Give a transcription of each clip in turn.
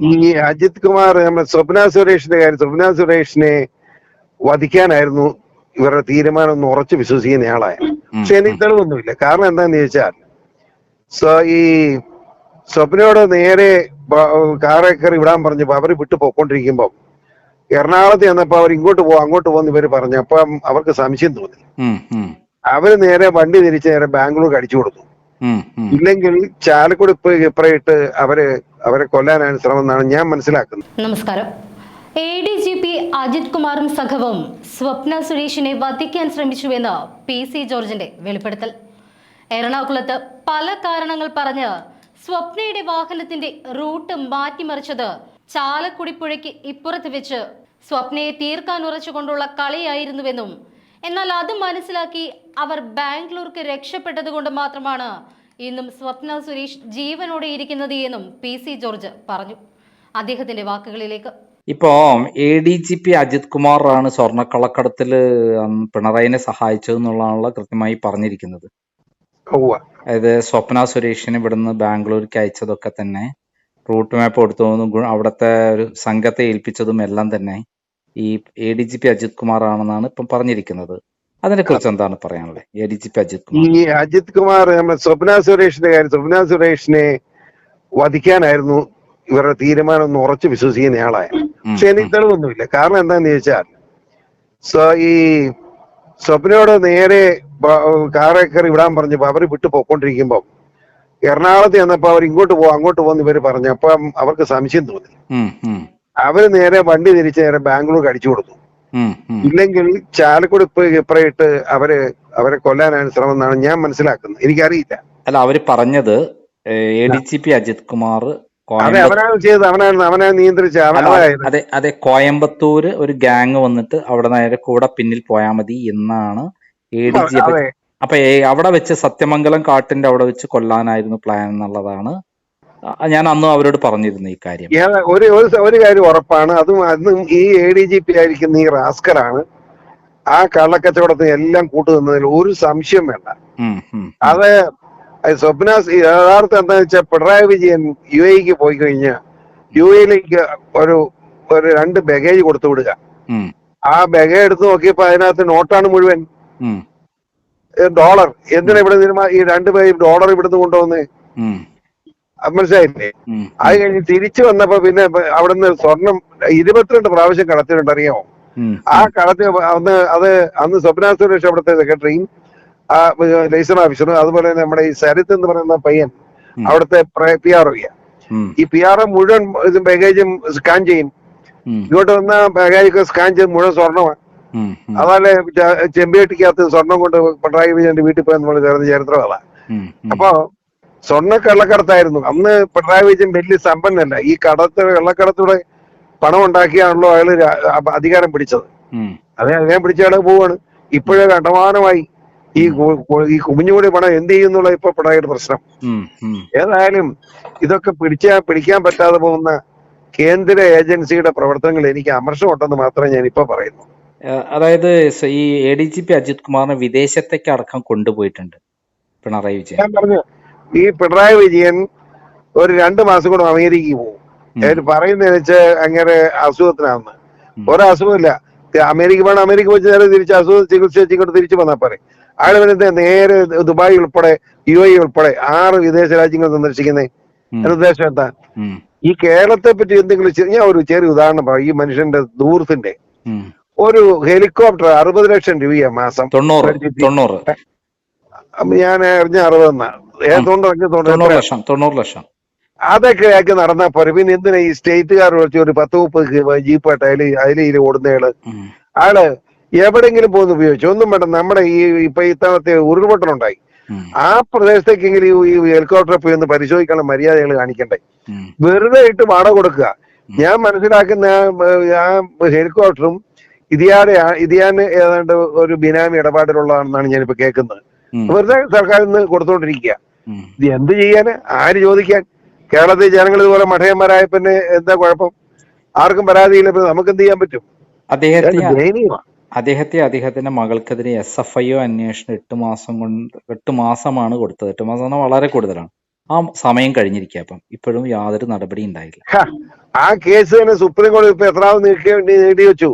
ഈ അജിത് കുമാർ നമ്മുടെ സ്വപ്ന സുരേഷിന്റെ കാര്യം സ്വപ്ന സുരേഷിനെ വധിക്കാനായിരുന്നു ഇവരുടെ തീരുമാനം ഒന്ന് ഉറച്ചു വിശ്വസിക്കുന്ന ആളായ. പക്ഷെ എനിക്ക് തെളിവൊന്നുമില്ല. കാരണം എന്താന്ന് ചോദിച്ചാൽ സോ ഈ സ്വപ്നയോട് നേരെ കാറേക്കറി കാറെ കയറി വിടാൻ പറഞ്ഞപ്പോ അവർ വിട്ടു പോയിക്കൊണ്ടിരിക്കുമ്പോ എറണാകുളത്ത് ചെന്നപ്പോ അവർ ഇങ്ങോട്ട് പോവാ അങ്ങോട്ട് പോകുന്ന ഇവർ പറഞ്ഞു. അപ്പം അവർക്ക് സംശയം തോന്നി. അവർ നേരെ വണ്ടി തിരിച്ച് നേരെ ബാംഗ്ലൂർ അടിച്ചു കൊടുത്തു. ഇല്ലെങ്കിൽ ചാലക്കുടി ഇപ്പൊ ഇപ്പറയിട്ട് അവർ അവരെ കൊല്ലാനാണ് ശ്രമമെന്നാണ് ഞാൻ മനസ്സിലാക്കുന്നത്. നമസ്കാരം. A D G P Ajith കുമാറും സംഘവും സ്വപ്ന സുരേഷിനെ വധിക്കാൻ ശ്രമിച്ചുവെന്ന് പി സി ജോർജിന്റെ വെളിപ്പെടുത്തൽ. എറണാകുളത്ത് പല കാരണങ്ങൾ പറഞ്ഞ് സ്വപ്നയുടെ വാഹനത്തിന്റെ റൂട്ട് മാറ്റിമറിച്ചത് ചാലക്കുടി പുഴയ്ക്ക് ഇപ്പുറത്ത് വെച്ച് സ്വപ്നയെ തീർക്കാൻ ഉറച്ചുകൊണ്ടുള്ള കളിയായിരുന്നുവെന്നും എന്നാൽ അത് മനസ്സിലാക്കി അവർ ബാംഗ്ലൂർക്ക് രക്ഷപ്പെട്ടതുകൊണ്ട് മാത്രമാണ് ഇന്നും സ്വപ്ന സുരേഷ് ജീവനോടെ ഇരിക്കുന്നത് എന്നും പി സി ജോർജ് പറഞ്ഞു. അദ്ദേഹത്തിന്റെ വാക്കുകളിലേക്ക്. ഇപ്പോ A D G P Ajith കുമാറാണ് സ്വർണക്കള്ളക്കടത്തിൽ അന്ന് പിണറായിനെ സഹായിച്ചത് എന്നുള്ളതാണല്ലോ കൃത്യമായി പറഞ്ഞിരിക്കുന്നത്. അതായത് സ്വപ്ന സുരേഷിന് ഇവിടുന്ന് ബാംഗ്ലൂർക്ക് അയച്ചതൊക്കെ തന്നെ റൂട്ട് മാപ്പ് കൊടുത്തതും അവിടുത്തെ ഒരു സംഘത്തെ ഏൽപ്പിച്ചതും എല്ലാം തന്നെ. ഈ A D G P Ajith Kumar ആണെന്നാണ് ഇപ്പം പറഞ്ഞിരിക്കുന്നത്. അതിനെ കുറിച്ച് എന്താണ് പറയാനുള്ളത്? A D G P Ajith Kumar ഈ അജിത് കുമാർ നമ്മുടെ സ്വപ്ന സുരേഷിന്റെ കാര്യം സ്വപ്ന സുരേഷിനെ വധിക്കാനായിരുന്നു ഇവരുടെ തീരുമാനം ഒന്ന് ഉറച്ചു വിശ്വസിക്കുന്ന ആളായ. പക്ഷെ എനിക്ക് തെളിവൊന്നുമില്ല. കാരണം എന്താന്ന് ചോദിച്ചാൽ ഈ സ്വപ്നയോട് നേരെ കാറെ കയറി വിടാൻ പറഞ്ഞു അവർ വിട്ടു പോയിക്കൊണ്ടിരിക്കുമ്പോ എറണാകുളത്ത് ചെന്നപ്പോ അവർ ഇങ്ങോട്ട് പോവാ അങ്ങോട്ട് പോകുന്ന ഇവർ പറഞ്ഞു അപ്പം അവർക്ക് സംശയം തോന്നി. അവർ നേരെ വണ്ടി തിരിച്ച് നേരെ ബാംഗ്ലൂർക്ക് അടിച്ചു കൊടുത്തു. ഇല്ലെങ്കിൽ ചാലക്കുടി ഇപ്പൊ ഇപ്പറയിട്ട് അവർ അവരെ കൊല്ലാനാണ് ശ്രമം എന്നാണ് ഞാൻ മനസ്സിലാക്കുന്നത്. എനിക്കറിയില്ല. അല്ല അവർ പറഞ്ഞത് A D G P Ajith Kumar അതെ അവനാണ് ചെയ്തത്. അവനാണ് അവനെ നിയന്ത്രിച്ച അതെ അതെ കോയമ്പത്തൂര് ഒരു ഗ്യാങ് വന്നിട്ട് അവിടെ നേരെ കൂടെ പിന്നിൽ പോയാൽ മതി എന്നാണ് എ ഡി ജി അപ്പൊ അവിടെ വെച്ച് സത്യമംഗലം കാട്ടിന്റെ അവിടെ വെച്ച് കൊല്ലാനായിരുന്നു പ്ലാൻ എന്നുള്ളതാണ് ഞാൻ അന്നും അവരോട് പറഞ്ഞിരുന്നു ഈ കാര്യം. ഒരു ഒരു കാര്യം ഉറപ്പാണ്. അതും അന്നും ഈ എ ഡി ജി പി ആയിരിക്കുന്ന ഈ റാസ്കറാണ് ആ കള്ളക്കച്ചവടത്തിന് എല്ലാം കൂട്ടുനിന്നതിൽ ഒരു സംശയം വേണ്ട. അത് സ്വപ്ന യഥാർത്ഥം എന്താ വെച്ചാൽ പിണറായി വിജയൻ യു എക്ക് പോയി കഴിഞ്ഞാൽ യു എയിലേക്ക് ഒരു ഒരു രണ്ട് ബഗേജ് കൊടുത്തു വിടുക. ആ ബഗേജ് എടുത്ത് നോക്കിയപ്പോ അതിനകത്ത് നോട്ടാണ് മുഴുവൻ. ഡോളർ. എന്തിനാ ഇവിടെ ഈ രണ്ട് പേര് ഡോളർ ഇവിടുന്ന് കൊണ്ടുവന്ന് മനസ്സിലായില്ലേ? അത് കഴിഞ്ഞ് തിരിച്ചു വന്നപ്പോ പിന്നെ അവിടുന്ന് സ്വർണം ഇരുപത്തിരണ്ട് പ്രാവശ്യം കടത്തിയിട്ടുണ്ട് അറിയാമോ ആ കടത്തി അന്ന് അത് അന്ന് സ്വപ്ന സുരേഷ് അവിടുത്തെ സെക്രട്ടറിയും ആ ലൈസൺ ഓഫീസറും അതുപോലെ തന്നെ നമ്മുടെ ഈ സരിത്ത് എന്ന് പറയുന്ന പയ്യൻ. അവിടുത്തെ പി ആർ ഒ ഈ പി ആർ ഒ മുഴുവൻ ഇത് ബാഗേജും സ്കാൻ ചെയ്യും. ഇങ്ങോട്ട് വന്ന ബാഗേജ് സ്കാൻ ചെയ്ത് മുഴുവൻ സ്വർണമാണ് അതല്ലെ ചെമ്പിയേട്ടിക്കകത്ത് സ്വർണം കൊണ്ട് പിണറായി വിജയന്റെ വീട്ടിൽ പോയെന്ന് നമ്മൾ ചേർന്ന് ചരിത്രമല്ല അതാ. അപ്പോ സ്വർണ കള്ളക്കടത്തായിരുന്നു അന്ന് പിണറായി വിജയൻ വലിയ സമ്പന്നല്ല. ഈ കടത്ത് കള്ളക്കടത്തൂടെ പണം ഉണ്ടാക്കിയാണല്ലോ അയാൾ അധികാരം പിടിച്ചത്. അതെ അധികാരം അതിനെ പിടിച്ചാണ് പോവാണ്. ഇപ്പോഴേ കണ്ടമാനമായി ഈ ഈ കുമിഞ്ഞുകൂടി പണം എന്ത് ചെയ്യുന്നുള്ള ഇപ്പൊ പിണറായിയുടെ പ്രശ്നം. ഏതായാലും ഇതൊക്കെ പിടിച്ചാ പിടിക്കാൻ പറ്റാതെ പോകുന്ന കേന്ദ്ര ഏജൻസിയുടെ പ്രവർത്തനങ്ങൾ എനിക്ക് അമർഷമുണ്ടെന്ന് മാത്രമേ ഞാൻ ഇപ്പൊ പറയുന്നു അതായത് ഈ A D G P Ajith കുമാറിനെ വിദേശത്തേക്ക് അടക്കം കൊണ്ടുപോയിട്ടുണ്ട് പിണറായി വിജയൻ. ഞാൻ പറഞ്ഞു ഈ പിണറായി വിജയൻ ഒരു രണ്ട് മാസം കൂടെ അമേരിക്കയിൽ പോകും. അവർ പറയുന്നതെന്ന് വെച്ചാൽ അങ്ങനെ അസുഖത്തിനാന്ന്. ഉം. ഒരസുഖമില്ല. അമേരിക്ക വേണം അമേരിക്ക വെച്ച് നേരെ തിരിച്ച് അസുഖം ചികിത്സ ഇങ്ങോട്ട് തിരിച്ചു വന്നാൽ പറയും അയാൾ വരുന്നത് നേരെ ദുബായ് ഉൾപ്പെടെ യു എ ഉൾപ്പെടെ ആറ് വിദേശ രാജ്യങ്ങൾ സന്ദർശിക്കുന്നേ എന്റെ ഉദ്ദേശം എന്താ? ഈ കേരളത്തെ പറ്റി എന്തെങ്കിലും ഞാൻ ഒരു ചെറിയ ഉദാഹരണം പറയാം. ഈ മനുഷ്യന്റെ ദൂർത്തിന്റെ ഒരു ഹെലികോപ്റ്റർ അറുപത് ലക്ഷം രൂപയാ മാസം. തൊണ്ണൂറ് തൊണ്ണൂറ്. ഞാൻ അറിഞ്ഞ അറുപതെന്നാണ് തൊണ്ണൂറ് ലക്ഷം തൊണ്ണൂറ് ലക്ഷം അതൊക്കെ ആക്കി നടന്നാ പോരെ. പിന്നെ എന്തിനാ ഈ സ്റ്റേറ്റുകാർ വിളിച്ച് ഒരു പത്ത് മുപ്പത് ജീപ്പായിട്ട് അതിൽ അതിൽ ഓടുന്നയാൾ? ആൾ എവിടെങ്കിലും പോകുന്ന ഉപയോഗിച്ചു? ഒന്നും വേണ്ട. നമ്മുടെ ഈ ഇപ്പൊ ഇത്തവണത്തെ ഉരുൾപൊട്ടലുണ്ടായി. ആ പ്രദേശത്തേക്കെങ്കിലും ഈ ഹെലികോപ്റ്ററിൽ പോയി ഒന്ന് പരിശോധിക്കാനുള്ള മര്യാദകൾ കാണിക്കണ്ടേ? വെറുതെ ഇട്ട് വാട കൊടുക്കുക. ഞാൻ മനസ്സിലാക്കുന്ന ആ ഹെലികോപ്റ്ററും ഇതിയാടെ ഇതിയാന് ഏതാണ്ട് ഒരു ബിനാമി ഇടപാടിലുള്ളതാണെന്നാണ് ഞാനിപ്പോ കേൾക്കുന്നത്. വെറുതെ സർക്കാരിൽ നിന്ന് കൊടുത്തോണ്ടിരിക്കുക ഇത് എന്ത് ചെയ്യാന് ആര് ചോദിക്കാൻ? കേരളത്തിലെ ജനങ്ങൾ ഇതുപോലെ മഠയന്മാരായ പിന്നെ എന്താ കുഴപ്പം? ആർക്കും പരാതിയില്ല പിന്നെ നമുക്ക് എന്ത് ചെയ്യാൻ പറ്റും? അദ്ദേഹത്തെ അദ്ദേഹത്തെ അദ്ദേഹത്തിന്റെ മകൾക്കെതിരെ എസ് എഫ് ഐ ഒ അന്വേഷണം എട്ട് മാസം കൊണ്ട് എട്ട് മാസമാണ് കൊടുത്തത്. എട്ട് മാസം എന്നാൽ വളരെ കൂടുതലാണ്. ആ സമയം കഴിഞ്ഞിരിക്കുക അപ്പം. ഇപ്പോഴും യാതൊരു നടപടി ഉണ്ടായില്ല. ആ കേസ് തന്നെ സുപ്രീം കോടതി ഇപ്പൊ നീട്ടി നീട്ടി വെച്ചു?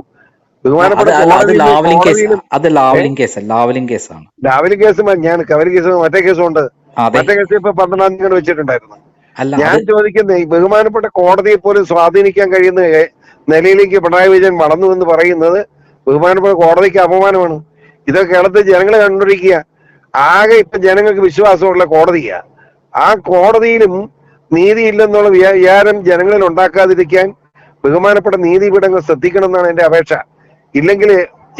അത് Lavalin case Lavalin case Lavalin case ഞാൻ കവരി കേസ് മറ്റേ കേസുണ്ട്. മറ്റേ കേസ് ഇപ്പൊ പന്ത്രണ്ടാം തീയതി വെച്ചിട്ടുണ്ടായിരുന്നു. ഞാൻ ചോദിക്കുന്നത് ബഹുമാനപ്പെട്ട കോടതിയെ പോലും സ്വാധീനിക്കാൻ കഴിയുന്ന നിലയിലേക്ക് പിണറായി വിജയൻ വളർന്നു എന്ന് പറയുന്നത് ബഹുമാനപ്പെട്ട കോടതിക്ക് അപമാനമാണ്. ഇതൊക്കെ കേരളത്തിൽ ജനങ്ങളെ കണ്ടുപിടിക്കുക ആകെ ഇപ്പൊ ജനങ്ങൾക്ക് വിശ്വാസമുള്ള കോടതിയാ. ആ കോടതിയിലും നീതിയില്ലെന്നുള്ള വിചാ- വിചാരം ജനങ്ങളിൽ ഉണ്ടാക്കാതിരിക്കാൻ ബഹുമാനപ്പെട്ട നീതിപീഠങ്ങൾ ശ്രദ്ധിക്കണം എന്നാണ് എന്റെ അപേക്ഷ. ഇല്ലെങ്കിൽ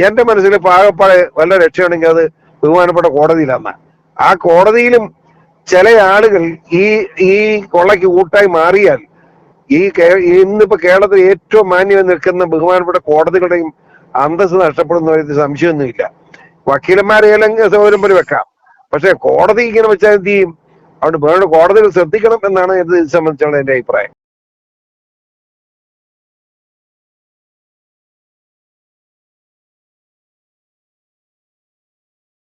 എന്റെ മനസ്സിൽ പാകപ്പാടെ വല്ല രക്ഷയുണ്ടെങ്കിൽ അത് ബഹുമാനപ്പെട്ട കോടതിയിലാണ് ആ കോടതിയിലും ചില ആളുകൾ ഈ ഈ കൊള്ളയ്ക്ക് കൂട്ടായി മാറിയാൽ ഈ ഇന്നിപ്പോ കേരളത്തിൽ ഏറ്റവും മാന്യം നിൽക്കുന്ന ബഹുമാനപ്പെട്ട കോടതികളുടെയും അന്തസ് നഷ്ടപ്പെടുന്ന ഒരു സംശയമൊന്നുമില്ല. വക്കീലന്മാരെല്ലാം സൗകര്യം പോലെ വെക്കാം. പക്ഷെ കോടതി ഇങ്ങനെ വെച്ചാൽ എന്ത് ചെയ്യും? അതുകൊണ്ട് വേണ്ട കോടതികൾ ശ്രദ്ധിക്കണം എന്നാണ് ഇത് സംബന്ധിച്ചുള്ള എന്റെ അഭിപ്രായം.